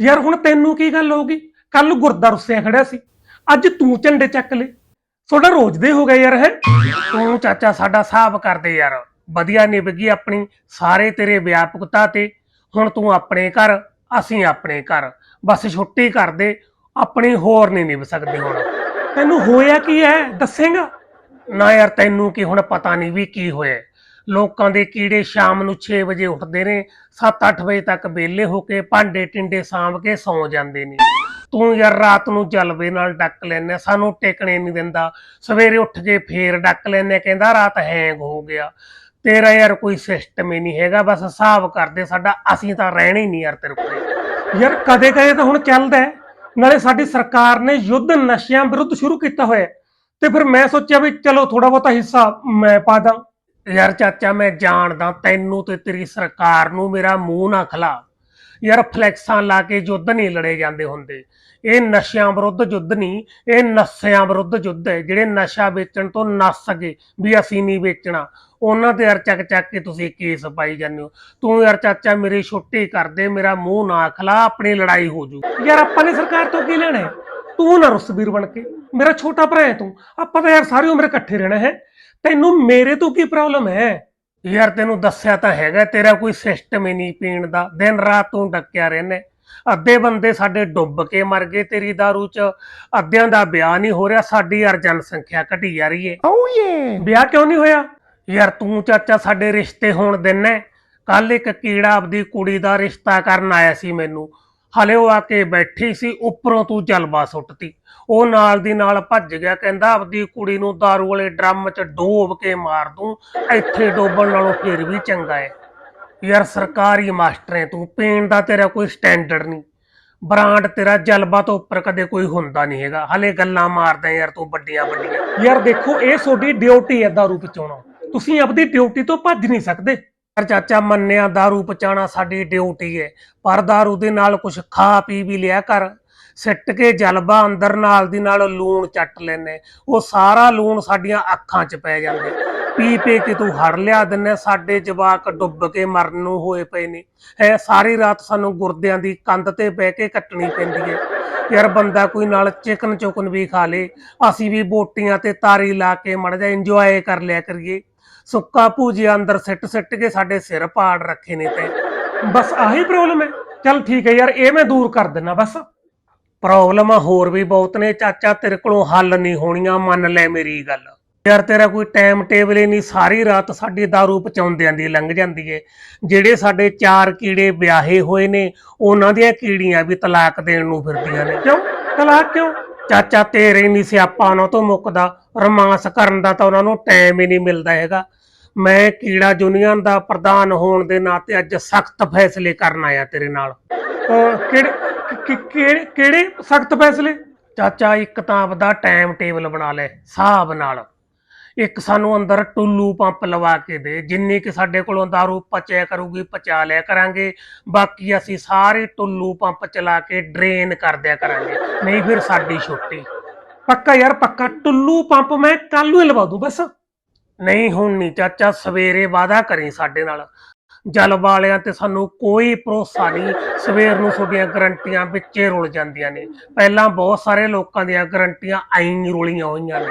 ਯਾਰ ਹੁਣ ਤੈਨੂੰ ਕੀ ਗੱਲ ਹੋ ਗਈ? ਕੱਲ ਗੁਰਦਾ ਰੁੱਸਿਆ ਖੜਿਆ ਸੀ। ਅੱਜ ਤੂੰ ਝੰਡੇ ਚੱਕ ਲੈ ਤੁਹਾਡਾ ਰੋਜ਼ ਦੇ ਹੋ ਗਏ ਯਾਰ ਹੈ ਤੂੰ ਚਾਚਾ ਸਾਡਾ ਹਿਸਾਬ ਕਰਦੇ ਯਾਰ। ਵਧੀਆ ਨਿਭ ਗਈ ਆਪਣੀ, ਸਾਰੇ ਤੇਰੇ ਵਿਆਪਕਤਾ ਤੇ ਹੁਣ ਤੂੰ ਆਪਣੇ ਘਰ, ਅਸੀਂ ਆਪਣੇ ਘਰ। ਬਸ ਛੁੱਟੀ ਕਰਦੇ ਆਪਣੀ ਹੋਰ ਨਹੀਂ ਨਿਭ ਸਕਦੇ ਹੁਣ। ਤੈਨੂੰ ਹੋਇਆ ਕੀ ਹੈ? ਦੱਸੇਗਾ? ਨਾ ਯਾਰ ਤੈਨੂੰ ਕੀ, ਹੁਣ ਪਤਾ ਨਹੀਂ ਵੀ ਕੀ ਹੋਇਆ। ਲੋਕਾਂ ਦੇ ਕੀੜੇ ਸ਼ਾਮ ਨੂੰ 6 ਵਜੇ ਉੱਠਦੇ ਨੇ 7-8 ਵਜੇ ਤੱਕ ਵਿਹਲੇ ਹੋ ਕੇ ਭਾਂਡੇ ਟਿੰਡੇ ਸਾਂਭ ਕੇ ਸੌਂ ਜਾਂਦੇ ਨੇ। ਤੂੰ ਯਾਰ ਰਾਤ ਨੂੰ ਜਲਵੇ ਨਾਲ ਡੱਕ ਲੈਨੇ ਸਾਨੂੰ ਟਿਕਣੇ ਨਹੀਂ ਦਿੰਦਾ। ਸਵੇਰੇ ਉੱਠ ਕੇ ਫੇਰ ਡੱਕ ਲੈਨੇ ਕਹਿੰਦਾ ਰਾਤ ਹੈਂਗ ਹੋ ਗਿਆ। ਤੇਰਾ ਯਾਰ ਕੋਈ ਸਿਸਟਮ ਹੀ ਨਹੀਂ ਹੈਗਾ, ਬਸ ਹਿਸਾਬ ਕਰਦੇ ਸਾਡਾ, ਅਸੀਂ ਤਾਂ ਰਹਿਣਾ ਹੀ ਨਹੀਂ ਯਾਰ ਤੇਰੇ ਕੋਲੇ। ਯਾਰ ਕਦੇ ਕਦੇ ਤਾਂ ਹੁਣ ਚੱਲਦਾ ਨਾਲੇ ਸਾਡੀ ਸਰਕਾਰ ਨੇ ਯੁੱਧ ਨਸ਼ਿਆਂ ਵਿਰੁੱਧ ਸ਼ੁਰੂ ਕੀਤਾ ਹੋਇਆ ਤੇ ਫਿਰ ਮੈਂ ਸੋਚਿਆ ਵੀ ਚਲੋ ਥੋੜਾ ਬਹੁਤਾ ਹਿੱਸਾ ਮੈਂ ਪਾ ਦਾਂ। ਯਾਰ ਚਾਚਾ, ਮੈਂ ਜਾਣਦਾ ਤੈਨੂੰ ਤੇ ਤੇਰੀ ਸਰਕਾਰ ਨੂੰ ਮੇਰਾ ਮੂੰਹ ਨਾ ਖਲਾ। ਯਾਰ ਫਲੈਕਸਾਂ ਲਾ ਕੇ ਯੁੱਧ ਨਹੀਂ ਲੜੇ ਜਾਂਦੇ ਹੁੰਦੇ। ਇਹ ਨਸ਼ਿਆਂ ਵਿਰੁੱਧ ਯੁੱਧ ਨਹੀਂ, ਇਹ ਨਸ਼ਿਆਂ ਵਿਰੁੱਧ ਯੁੱਧ ਹੈ। ਜਿਹੜੇ ਨਸ਼ਾ ਵੇਚਣ ਤੋਂ ਨਸ ਸਕੇ ਵੀ ਅਸੀਂ ਨਹੀਂ ਵੇਚਣਾ, ਉਹਨਾਂ ਤੇ ਯਾਰ ਚੱਕ ਚੱਕ ਕੇ ਤੁਸੀਂ ਕੇਸ ਪਾਈ ਜਾਂਦੇ ਹੋ। ਤੂੰ ਯਾਰ ਚਾਚਾ, ਮੇਰੀ ਛੁੱਟੀ ਕਰ ਦੇ, ਮੇਰਾ ਮੂੰਹ ਨਾ ਖਲਾ, ਆਪਣੀ ਲੜਾਈ ਹੋ ਜੂ। ਯਾਰ ਆਪਾਂ ਨੇ ਸਰਕਾਰ ਤੋਂ ਕੀ ਲੈਣਾ ਹੈ? ਤੂੰ ਨਾ ਰੁਸਵੀਰ ਬਣ ਕੇ। ਮੇਰਾ ਛੋਟਾ ਭਰਾ ਹੈ ਤੂੰ। ਆਪਾਂ ਤਾਂ ਯਾਰ ਸਾਰੀ ਉਮਰ ਇਕੱਠੇ ਰਹਿਣਾ ਹੈ। ਤੈਨੂੰ ਮੇਰੇ ਤੋਂ ਕੀ ਪ੍ਰੋਬਲਮ ਹੈ? ਯਾਰ ਤੈਨੂੰ ਦੱਸਿਆ ਤਾਂ ਹੈਗਾ ਤੇਰਾ ਕੋਈ ਸਿਸਟਮ ਹੀ ਨਹੀਂ ਪੀਣ ਦਾ। ਦਿਨ ਰਾਤ ਤੂੰ ਡੱਕਿਆ ਰਹਿਣਾ ਅੱਧੇ ਬੰਦੇ ਸਾਡੇ ਡੁੱਬ ਕੇ ਮਰ ਗਏ ਤੇਰੀ दारू ਚ। ਅੱਧਿਆਂ ਦਾ ਵਿਆਹ ਨਹੀਂ ਹੋ ਰਿਹਾ ਸਾਡੀ ਯਾਰ ਜਨਸੰਖਿਆ ਘਟੀ ਜਾ ਰਹੀ ਏ ਓ ਯੇ ਵਿਆਹ ਕਿਉਂ ਨਹੀਂ ਹੋਇਆ? ਯਾਰ ਤੂੰ ਚਾਚਾ ਸਾਡੇ ਰਿਸ਼ਤੇ ਹੋਣ ਦਿੰਨਾ ਕੱਲ ਇੱਕ ਕੀੜਾ ਆਪਦੀ ਕੁੜੀ ਦਾ ਰਿਸ਼ਤਾ ਕਰਨ ਆਇਆ ਸੀ ਮੈਨੂੰ। ਹਲੇ ਉਹ ਆ ਕੇ ਬੈਠੀ ਸੀ, ਉੱਪਰੋਂ ਤੂੰ ਜਲਵਾ ਸੁੱਟਤੀ। ਉਹ ਨਾਲ ਦੀ ਨਾਲ ਭੱਜ ਗਿਆ, ਕਹਿੰਦਾ, ਆਪਦੀ ਕੁੜੀ ਨੂੰ ਦਾਰੂ ਵਾਲੇ ਡਰਮ 'ਚ ਡੋਬ ਕੇ ਮਾਰ ਦੂੰ, ਇੱਥੇ ਡੋਬਣ ਨਾਲੋਂ ਫੇਰ ਵੀ ਚੰਗਾ ਹੈ ਯਾਰ ਸਰਕਾਰੀ ਮਾਸਟਰ ਹੈ ਤੂੰ, ਪੀਣ ਦਾ ਤੇਰਾ ਕੋਈ ਸਟੈਂਡਰਡ ਨਹੀਂ। ਬ੍ਰਾਂਡ ਤੇਰਾ ਜਲਵਾ ਤੋਂ ਉੱਪਰ ਕਦੇ ਕੋਈ ਹੁੰਦਾ ਨਹੀਂ ਹੈਗਾ। ਹਲੇ ਗੱਲਾਂ ਮਾਰਦਾ ਯਾਰ ਤੂੰ ਵੱਡੀਆਂ ਵੱਡੀਆਂ। ਯਾਰ ਦੇਖੋ, ਇਹ ਤੁਹਾਡੀ ਡਿਊਟੀ ਹੈ ਦਾਰੂ ਪਚਾਉਣਾ। ਤੁਸੀਂ ਆਪਦੀ ਡਿਊਟੀ ਤੋਂ ਭੱਜ ਨਹੀਂ ਸਕਦੇ। ਪਰ ਚਾਚਾ ਮੰਨਿਆ ਦਾਰੂ ਪਚਾਉਣਾ ਸਾਡੀ ਡਿਊਟੀ ਹੈ ਪਰ ਦਾਰੂ ਦੇ ਨਾਲ ਕੁਝ ਖਾ ਪੀ ਵੀ ਲਿਆ ਕਰ। ਸਿੱਟ ਕੇ ਜਲਬਾ ਅੰਦਰ ਨਾਲ ਦੀ ਨਾਲ ਲੂਣ ਚੱਟ ਲੈਨੇ ਉਹ ਸਾਰਾ ਲੂਣ ਸਾਡੀਆਂ ਅੱਖਾਂ 'ਚ ਪੈ ਜਾਂਦਾ। ਪੀ ਪੀ ਕੇ ਤੂੰ ਹੜ ਲਿਆ ਦਿੰਨੇ ਸਾਡੇ ਜਵਾਕ ਡੁੱਬ ਕੇ ਮਰਨ ਨੂੰ ਹੋਏ ਪਏ ਨੇ। ਹੈ ਸਾਰੀ ਰਾਤ ਸਾਨੂੰ ਗੁਰਦਿਆਂ ਦੀ ਕੰਧ ਤੇ ਬਹਿ ਕੇ ਕੱਟਣੀ ਪੈਂਦੀ ਹੈ ਯਾਰ ਬੰਦਾ ਕੋਈ ਨਾਲ ਚਿਕਨ ਚੁਕਨ ਵੀ ਖਾ ਲੇ। ਅਸੀਂ ਵੀ ਬੋਟੀਆਂ ਤੇ ਤਾਰੀ ਲਾ ਕੇ ਮੜ ਜਾ ਇੰਜੋਏ ਕਰ ਲਿਆ ਕਰੀਏ। ਸੁੱਕਾ ਭੂਜਿਆ ਅੰਦਰ ਸਿੱਟ ਸਿੱਟ ਕੇ ਸਾਡੇ ਸਿਰ ਪਾੜ ਰੱਖੇ ਨੇ ਤੇ। ਬਸ ਆਹੀ ਪ੍ਰੋਬਲਮ ਹੈ। ਚਲ ਠੀਕ ਹੈ ਯਾਰ, ਇਹ ਮੈਂ ਦੂਰ ਕਰ ਦਿੰਨਾ ਬਸ। ਪ੍ਰੋਬਲਮਾਂ ਹੋਰ ਵੀ ਬਹੁਤ ਨੇ। ਚਾਚਾ ਤੇਰੇ ਕੋਲੋਂ ਹੱਲ ਨਹੀਂ ਹੋਣੀਆਂ, ਮੰਨ ਲੈ ਮੇਰੀ ਗੱਲ। ਯਾਰ ਤੇਰਾ ਕੋਈ ਟਾਈਮ ਟੇਬਲ ਹੀ ਨਹੀਂ, ਸਾਰੀ ਰਾਤ ਸਾਡੀ दारू ਪਚਾਉਂਦਿਆਂ ਦੀ ਲੰਘ ਜਾਂਦੀ ਏ। ਜਿਹੜੇ ਸਾਡੇ ਚਾਰ ਕੀੜੇ ਵਿਆਹੇ ਹੋਏ ਨੇ, ਉਹਨਾਂ ਦੀਆਂ ਕੀੜੀਆਂ ਵੀ ਤਲਾਕ ਦੇਣ ਨੂੰ ਫਿਰਦੀਆਂ ਨੇ। ਕਿਉਂ? ਤਲਾਕ ਕਿਉਂ? ਚਾਚਾ ਤੇਰੇ ਨਹੀਂ ਸਿਆਪਾ ਉਹਨਾਂ ਤੋਂ ਮੁੱਕਦਾ। ਰੋਮਾਂਸ ਕਰਨ ਦਾ ਤਾਂ ਉਹਨਾਂ ਨੂੰ ਟਾਈਮ ਹੀ ਨਹੀਂ ਮਿਲਦਾ ਹੈਗਾ। ਮੈਂ ਕੀੜਾ ਯੂਨੀਅਨ ਦਾ ਪ੍ਰਧਾਨ ਹੋਣ ਦੇ ਨਾਤੇ ਅੱਜ ਸਖਤ ਫੈਸਲੇ ਕਰਨ ਆਇਆ ਤੇਰੇ ਨਾਲ। ਕਿਹੜੇ ਕਿਹੜੇ ਸਖਤ ਫੈਸਲੇ? ਚਾਚਾ, ਇੱਕ ਤਾਂ ਆਪਦਾ ਟਾਈਮ ਟੇਬਲ ਬਣਾ ਲੈ, ਹਿਸਾਬ ਨਾਲ। ਇੱਕ ਸਾਨੂੰ ਅੰਦਰ ਟੁੱਲੂ ਪੰਪ ਲਵਾ ਕੇ ਦੇ, ਜਿੰਨੀ ਕਿ ਸਾਡੇ ਕੋਲੋਂ दारू ਪਚਿਆ ਕਰੂਗੀ, ਪਚਾ ਲਿਆ ਕਰਾਂਗੇ। ਬਾਕੀ ਅਸੀਂ ਸਾਰੇ ਟੁੱਲੂ ਪੰਪ ਚਲਾ ਕੇ ਡਰੇਨ ਕਰ ਦਿਆ ਕਰਾਂਗੇ। ਨਹੀਂ ਫਿਰ ਸਾਡੀ ਛੁੱਟੀ। ਪੱਕਾ ਯਾਰ, ਪੱਕਾ। ਟੁੱਲੂ ਪੰਪ ਮੈਂ ਕੱਲ ਨੂੰ ਲਵਾ ਦੂੰ, ਬਸ। ਨਹੀਂ ਹੁਣ ਨਹੀਂ ਚਾਚਾ ਸਵੇਰੇ ਵਾਦਾ ਕਰੀ ਸਾਡੇ ਨਾਲ। ਜਲ ਵਾਲਿਆਂ ਤੇ ਸਾਨੂੰ ਕੋਈ ਭਰੋਸਾ ਨਹੀਂ, ਸਵੇਰ ਨੂੰ ਤੁਹਾਡੀਆਂ ਗਰੰਟੀਆਂ ਵਿੱਚੇ ਰੁਲ ਜਾਂਦੀਆਂ ਨੇ। ਪਹਿਲਾਂ ਬਹੁਤ ਸਾਰੇ ਲੋਕਾਂ ਦੀਆਂ ਗਰੰਟੀਆਂ ਐਂ ਰੁਲੀਆਂ ਹੋਈਆਂ ਨੇ।